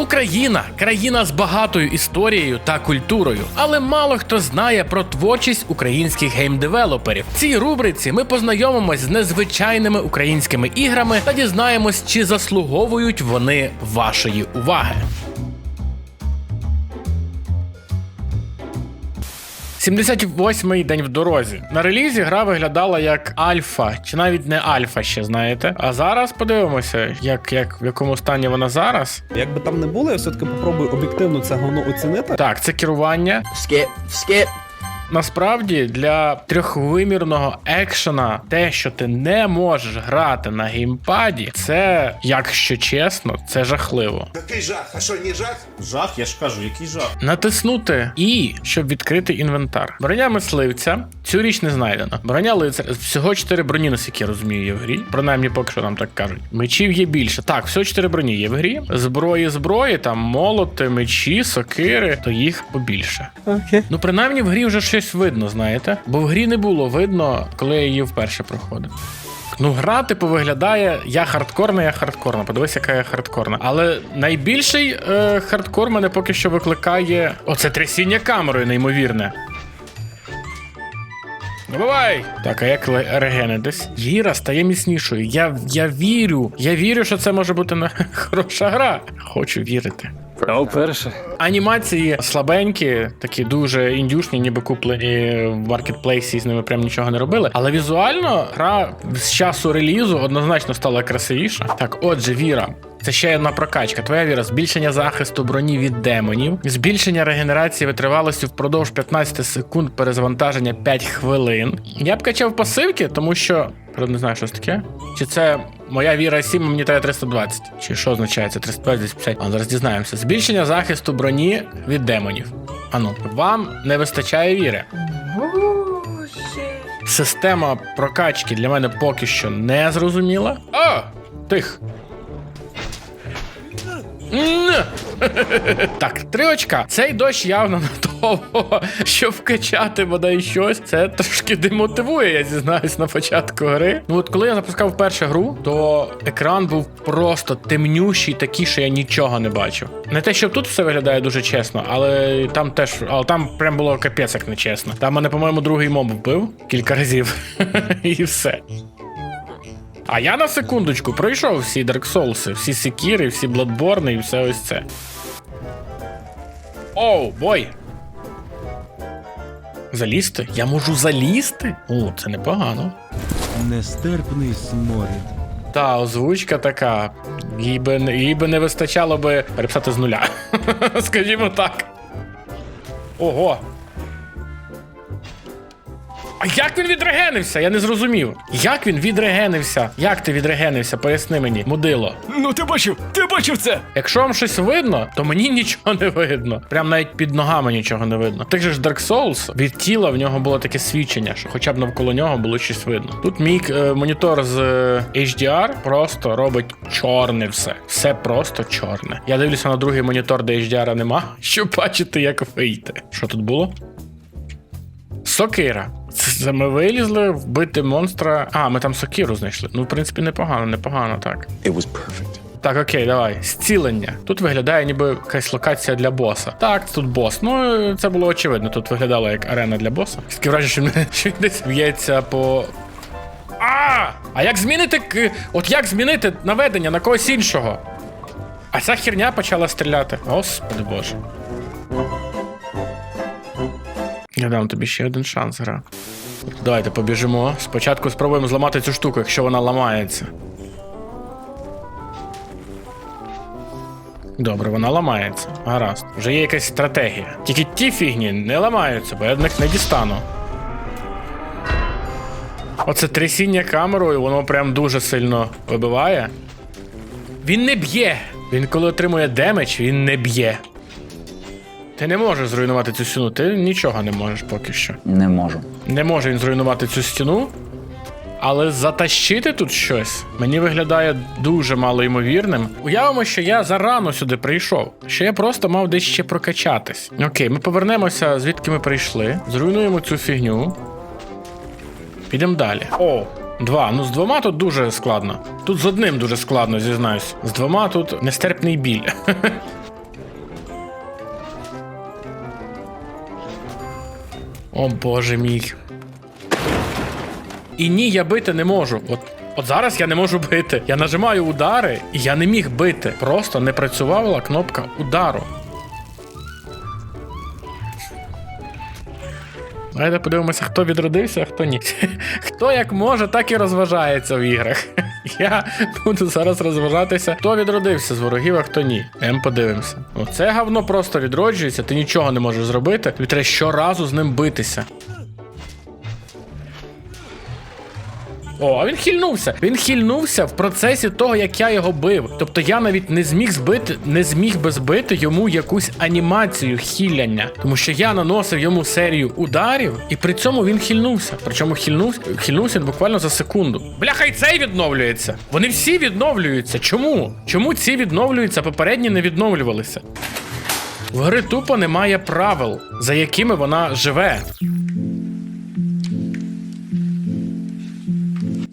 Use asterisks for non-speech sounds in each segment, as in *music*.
Україна країна з багатою історією та культурою, але мало хто знає про творчість українських геймдевелоперів. В цій рубриці ми познайомимось з незвичайними українськими іграми та дізнаємось, чи заслуговують вони вашої уваги. 78-й день в дорозі. На релізі гра виглядала як альфа, чи навіть не альфа ще знаєте. А зараз подивимося, як, як в якому стані вона зараз. Як би там не було, я все-таки попробую об'єктивно це говно оцінити. Так, це керування. Скіп, skip. Насправді для трьохвимірного екшена те, що ти не можеш грати на геймпаді, це, якщо чесно, це жахливо. Який жах? А що, не жах? Жах, я ж кажу, який жах. Натиснути І, щоб відкрити інвентар. Броня мисливця. Цю річ не знайдено. Броня лицаря. Всього 4 броні, наскільки я розумію, є в грі. Принаймні, поки що нам так кажуть. Мечів є більше. Так, всього 4 броні є в грі. Зброї, зброї, там молоти, мечі, сокири, то їх побільше. Окей. Ну, принаймні в грі вже щось видно, знаєте? Бо в грі не було видно, коли я її вперше проходив. Ну, гра, типу, виглядає, я хардкорна, я хардкорна. Подивись, яка я хардкорна. Але найбільший е, хардкор мене поки що викликає оце трясіння камерою, неймовірне. Ну, бувай! Так, а як регени десь? Віра стає міцнішою. Я, я вірю. Я вірю, що це може бути *laughs* хороша гра. Хочу вірити. А вперше. Анімації слабенькі, такі дуже індюшні, ніби куплені в маркетплейсі, з ними прям нічого не робили. Але візуально гра з часу релізу однозначно стала красивіша. Так, отже, віра. Це ще одна прокачка. Твоя віра, збільшення захисту броні від демонів, збільшення регенерації витривалості впродовж 15 секунд перезавантаження 5 хвилин. Я б качав пасивки, тому що. Правда, не знаю, що це таке. Чи це моя віра 7, мені треба 320? Чи що означає це 320, 50? А зараз дізнаємося. Збільшення захисту броні від демонів. Ану, вам не вистачає віри. Система прокачки для мене поки що не зрозуміла. О! Тих. *laughs* Так, три очка. Цей дощ явно на того, щоб вкачати бодай щось. Це трошки демотивує, я зізнаюсь на початку гри. Ну от коли я запускав першу гру, то екран був просто темнющий, такий, що я нічого не бачив. Не те, щоб тут все виглядає дуже чесно, але там теж, але там прям було капець як нечесно. Там мене, по-моєму, другий моб вбив кілька разів. *laughs* І все. А я на секундочку пройшов всі Dark Souls, всі Секіри, всі Bloodborne і все ось це. Оу, бой! Залізти? Я можу залізти? О, це непогано. Нестерпний сморід. Та озвучка така. Їй би, їй би не вистачало би переписати з нуля. *laughs* Скажімо так. Ого. А як він відрегенився? Я не зрозумів. Як він відрегенився? Як ти відрегенився? Поясни мені, мудило. Ну ти бачив, ти бачив це! Якщо вам щось видно, то мені нічого не видно. Прям навіть під ногами нічого не видно. Так же ж Dark Souls від тіла в нього було таке свідчення, що хоча б навколо нього було щось видно. Тут мій е, монітор з е, HDR просто робить чорне все. Все просто чорне. Я дивлюся на другий монітор, де HDR нема, *laughs* щоб бачити, як вийти. Що тут було? Сокира. Це ми вилізли вбити монстра. А, ми там сокиру знайшли. Ну, в принципі, непогано, непогано так. It was perfect. Так, окей, давай. Зцілення. Тут виглядає ніби якась локація для боса. Так, тут бос. Ну, це було очевидно. Тут виглядало як арена для боса. Таке враження, що що десь б'ється по. А! А як змінити. к- От як змінити наведення на когось іншого? А ця херня почала стріляти. Господи боже. Я дам тобі ще один шанс, гра. Давайте побіжимо. Спочатку спробуємо зламати цю штуку, якщо вона ламається. Добре, вона ламається. Гаразд. Вже є якась стратегія. Тільки ті фігні не ламаються, бо я них не дістану. Оце трясіння камерою, воно прям дуже сильно вибиває. Він не б'є. Він коли отримує демедж, він не б'є. Ти не можеш зруйнувати цю стіну, ти нічого не можеш поки що. Не можу. Не може він зруйнувати цю стіну. Але затащити тут щось мені виглядає дуже малоймовірним. Уявимо, що я зарано сюди прийшов, що я просто мав десь ще прокачатись. Окей, ми повернемося, звідки ми прийшли, зруйнуємо цю фігню. Підемо далі. О, два. Ну з двома тут дуже складно. Тут з одним дуже складно, зізнаюсь. З двома тут нестерпний біль. *laughs* О боже мій. І ні, я бити не можу. От, от зараз я не можу бити. Я нажимаю удари, і я не міг бити. Просто не працювала кнопка удару. Давайте подивимося, хто відродився, а хто ні. *laughs* Хто як може, так і розважається в іграх. *laughs* Я буду зараз розважатися, хто відродився з ворогів, а хто ні. Ем, подивимося. Оце говно просто відроджується, ти нічого не можеш зробити. Тобі треба щоразу з ним битися. О, а він хильнувся. Він хильнувся в процесі того, як я його бив. Тобто я навіть не зміг збити, не зміг би збити йому якусь анімацію хіляння, тому що я наносив йому серію ударів, і при цьому він хильнувся. Причому хильнувся, хильнувся буквально за секунду. Бляха, і цей відновлюється. Вони всі відновлюються. Чому? Чому ці відновлюються, попередні не відновлювалися? В гри тупо немає правил, за якими вона живе.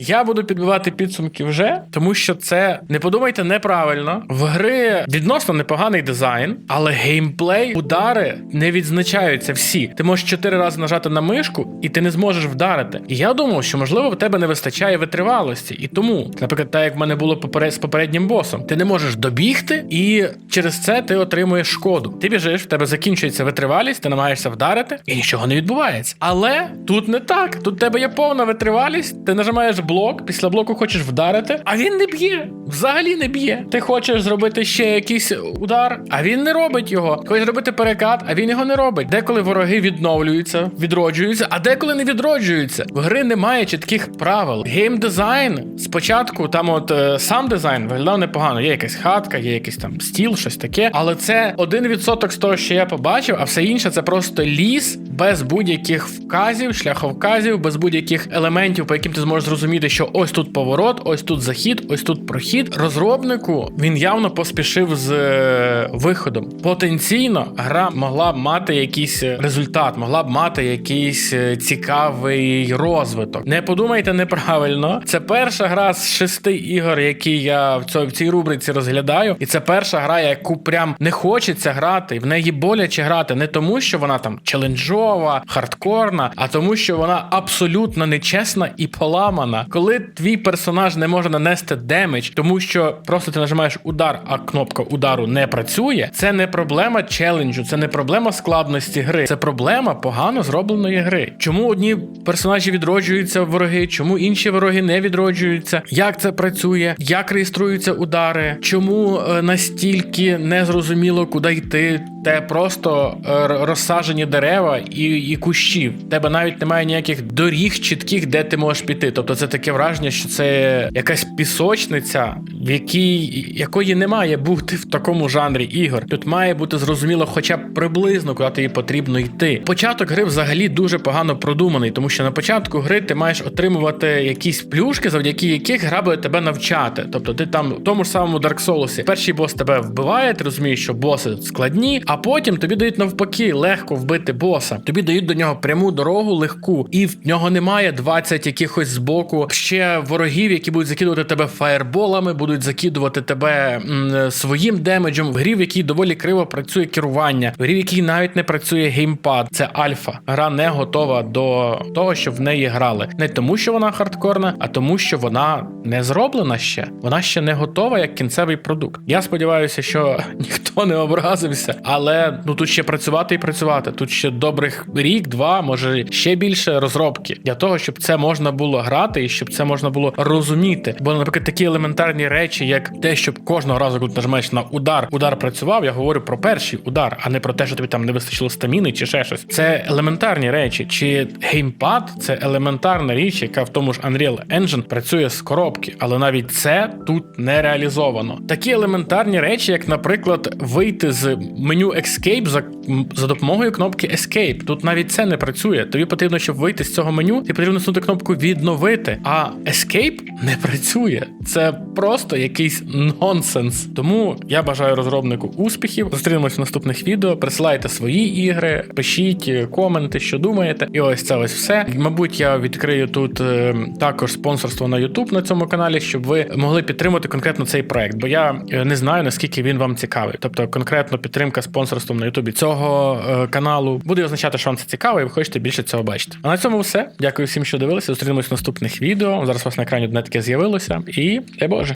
Я буду підбивати підсумки вже, тому що це не подумайте неправильно. В гри відносно непоганий дизайн, але геймплей, удари не відзначаються всі. Ти можеш чотири рази нажати на мишку, і ти не зможеш вдарити. І я думав, що можливо в тебе не вистачає витривалості. І тому, наприклад, так як в мене було поперед з попереднім босом, ти не можеш добігти, і через це ти отримуєш шкоду. Ти біжиш, в тебе закінчується витривалість, ти намагаєшся вдарити, і нічого не відбувається. Але тут не так. Тут в тебе є повна витривалість, ти нажимаєш блок, після блоку хочеш вдарити, а він не б'є. Взагалі не б'є. Ти хочеш зробити ще якийсь удар, а він не робить його. Хочеш зробити перекат, а він його не робить. Деколи вороги відновлюються, відроджуються, а деколи не відроджуються. В гри немає чітких правил. Геймдизайн спочатку, там, от е, сам дизайн виглядав непогано. Є якась хатка, є якийсь там стіл, щось таке. Але це 1% з того, що я побачив, а все інше це просто ліс без будь-яких вказів, шляховказів, без будь-яких елементів, по яким ти зможеш зрозуміти, що ось тут поворот, ось тут захід, ось тут прохід. Розробнику він явно поспішив з е, виходом. Потенційно гра могла б мати якийсь е, результат, могла б мати якийсь е, цікавий розвиток. Не подумайте неправильно. Це перша гра з шести ігор, які я в цій, рубриці розглядаю, і це перша гра, яку прям не хочеться грати, в неї боляче грати не тому, що вона там челенджова, хардкорна, а тому, що вона абсолютно нечесна і поламана. Коли твій персонаж не може нанести демедж, тому що просто ти нажимаєш удар, а кнопка удару не працює, це не проблема челенджу, це не проблема складності гри, це проблема погано зробленої гри. Чому одні персонажі відроджуються вороги, чому інші вороги не відроджуються? Як це працює? Як реєструються удари? Чому е, настільки незрозуміло, куди йти? Те просто е, р- розсаджені дерева і, і кущі. Тебе навіть немає ніяких доріг чітких, де ти можеш піти. Тобто це таке враження, що це якась пісочниця, в якій якої не має бути в такому жанрі ігор. Тут має бути зрозуміло, хоча б приблизно, куди тобі потрібно йти. Початок гри взагалі дуже погано продуманий, тому що на початку гри ти маєш отримувати якісь плюшки, завдяки яких гра буде тебе навчати. Тобто, ти там в тому ж самому Dark Souls, перший бос тебе вбиває, ти розумієш, що боси складні, а потім тобі дають навпаки легко вбити боса. Тобі дають до нього пряму дорогу легку, і в нього немає 20 якихось збоку ще ворогів, які будуть закидувати тебе фаєрболами, будуть закидувати тебе м, своїм демеджем. В грі, в якій доволі криво працює керування, в грі, в якій навіть не працює геймпад. Це альфа. Гра не готова до того, щоб в неї грали. Не тому, що вона хардкорна, а тому, що вона не зроблена ще. Вона ще не готова як кінцевий продукт. Я сподіваюся, що *laughs* ніхто не образився, але ну тут ще працювати і працювати. Тут ще добрих рік, два, може ще більше розробки для того, щоб це можна було грати і щоб це можна було розуміти. Бо, наприклад, такі елементарні речі, як те, щоб кожного разу, коли ти нажимаєш на удар, удар працював. Я говорю про перший удар, а не про те, що тобі там не вистачило стаміни чи ще щось. Це елементарні речі. Чи геймпад це елементарна річ, яка в тому ж Unreal Engine працює з коробки, але навіть це тут не реалізовано. Такі елементарні речі, як, наприклад, вийти з меню Escape за, за допомогою кнопки Escape. Тут навіть це не працює. Тобі потрібно, щоб вийти з цього меню, тобі потрібно натиснути кнопку відновити. А Escape не працює. Це просто якийсь нонсенс. Тому я бажаю розробнику успіхів. Зустрінемось в наступних відео. Присилайте свої ігри, пишіть е, коменти, що думаєте. І ось це ось все. Мабуть, я відкрию тут е, також спонсорство на YouTube на цьому каналі, щоб ви могли підтримати конкретно цей проект. Бо я е, не знаю наскільки він вам цікавий. Тобто, конкретно підтримка спонсорства спонсорством на Ютубі цього е, каналу, буде означати, що вам це цікаво, і ви хочете більше цього бачити. А на цьому все. Дякую всім, що дивилися. Зустрінемось в наступних відео. Зараз у вас на екрані одне таке з'явилося. І дай Боже.